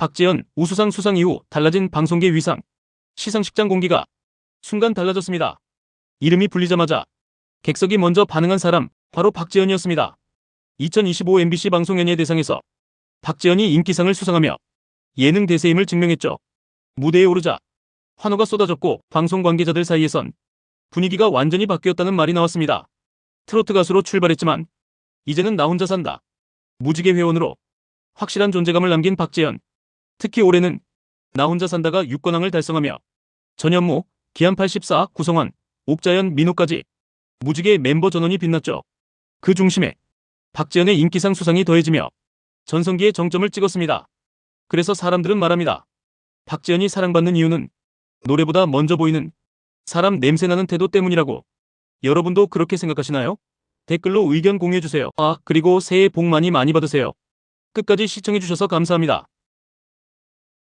박지연 우수상 수상 이후 달라진 방송계 위상. 시상식장 공기가 순간 달라졌습니다. 이름이 불리자마자 객석이 먼저 반응한 사람 바로 박지연이었습니다. 2025 MBC 방송 연예 대상에서 박지연이 인기상을 수상하며 예능 대세임을 증명했죠. 무대에 오르자 환호가 쏟아졌고 방송 관계자들 사이에선 분위기가 완전히 바뀌었다는 말이 나왔습니다. 트로트 가수로 출발했지만 이제는 나 혼자 산다. 무지개 회원으로 확실한 존재감을 남긴 박재현. 특히 올해는 나 혼자 산다가 6관왕을 달성하며 전현무, 기안 84, 구성원, 옥자연, 민호까지 무지개 멤버 전원이 빛났죠. 그 중심에 박재현의 인기상 수상이 더해지며 전성기의 정점을 찍었습니다. 그래서 사람들은 말합니다. 박재현이 사랑받는 이유는 노래보다 먼저 보이는 사람 냄새나는 태도 때문이라고. 여러분도 그렇게 생각하시나요? 댓글로 의견 공유해주세요. 아, 그리고 새해 복 많이 많이 받으세요. 끝까지 시청해주셔서 감사합니다.